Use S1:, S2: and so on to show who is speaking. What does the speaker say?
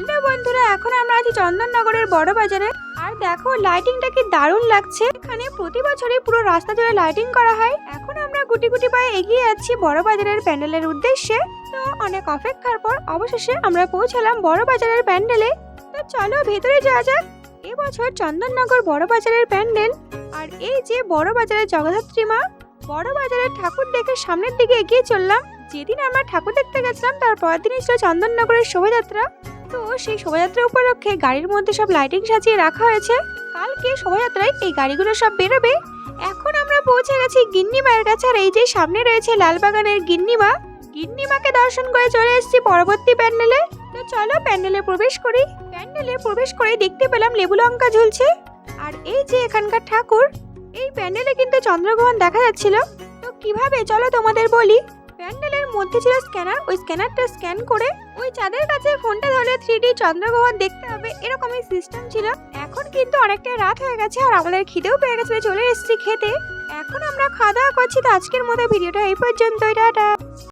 S1: Hello বন্ধুরা, এখন আমরা আছি চন্দননগরের বড় বাজারে আর দেখো লাইটিংটা কি দারুণ লাগছে। এখানে প্রতি বছরই পুরো রাস্তা জুড়ে লাইটিং করা হয়। এখন আমরা গুটি গুটি পায়ে এগিয়ে যাচ্ছি বড় বাজারের প্যান্ডেলের উদ্দেশ্যে। তো অনেক অপেক্ষার পর অবশেষে আমরা পৌঁছালাম বড় বাজারের প্যান্ডেলে। তো চলো ভেতরে যাওয়া যাক। এবছর চন্দননগর বড় বাজারের প্যান্ডেল। আর এই যে বড় বাজারের জগদ্ধাত্রী মা বড় বাজারের ঠাকুর দেখে সামনের দিকে এগিয়ে চললাম। যেদিন আমরা ঠাকুর দেখতে গেছিলাম, তার পরের দিনই ছিল চন্দননগরের শোভাযাত্রা। তো সেই শোভাযাত্রা উপলক্ষে গাড়ির মধ্যে সব লাইটিং সাজিয়ে রাখা হয়েছে। কালকে শোভাযাত্রায় এই গাড়িগুলো সব বেরোবে। এখন আমরা পৌঁছে গেছি গিন্নি মায়ের কাছে আর এই যে সামনে রয়েছে লালবাগানের গিন্নিমা। গিন্নিমাকে দর্শন করে চলে এসেছি পরবর্তী প্যান্ডেলে। তো চলো প্যান্ডেলে প্রবেশ করি। প্যান্ডেলে প্রবেশ করে দেখতে পেলাম লেবু লঙ্কা ঝুলছে। আর এই যে এখানকার ঠাকুর, এই প্যান্ডেলে কিন্তু চন্দ্রগ্রহণ দেখা যাচ্ছিল। তো কীভাবে? চলো তোমাদের বলি। প্যান্ডেলের মধ্যে ছিল স্ক্যানার, ওই স্ক্যানারটা স্ক্যান করে ওই চাঁদের কাছে ফোনটা ধরে থ্রি ডি চন্দ্রগ্রহণ দেখতে হবে, এরকমই সিস্টেম ছিল। এখন কিন্তু অনেকটা রাত হয়ে গেছে আর আমাদের খিদেও পেয়ে গেছে, চলে এসেছি খেতে। এখন আমরা খাওয়া দাওয়া করছি, তো আজকের মতো ভিডিওটা এই পর্যন্তই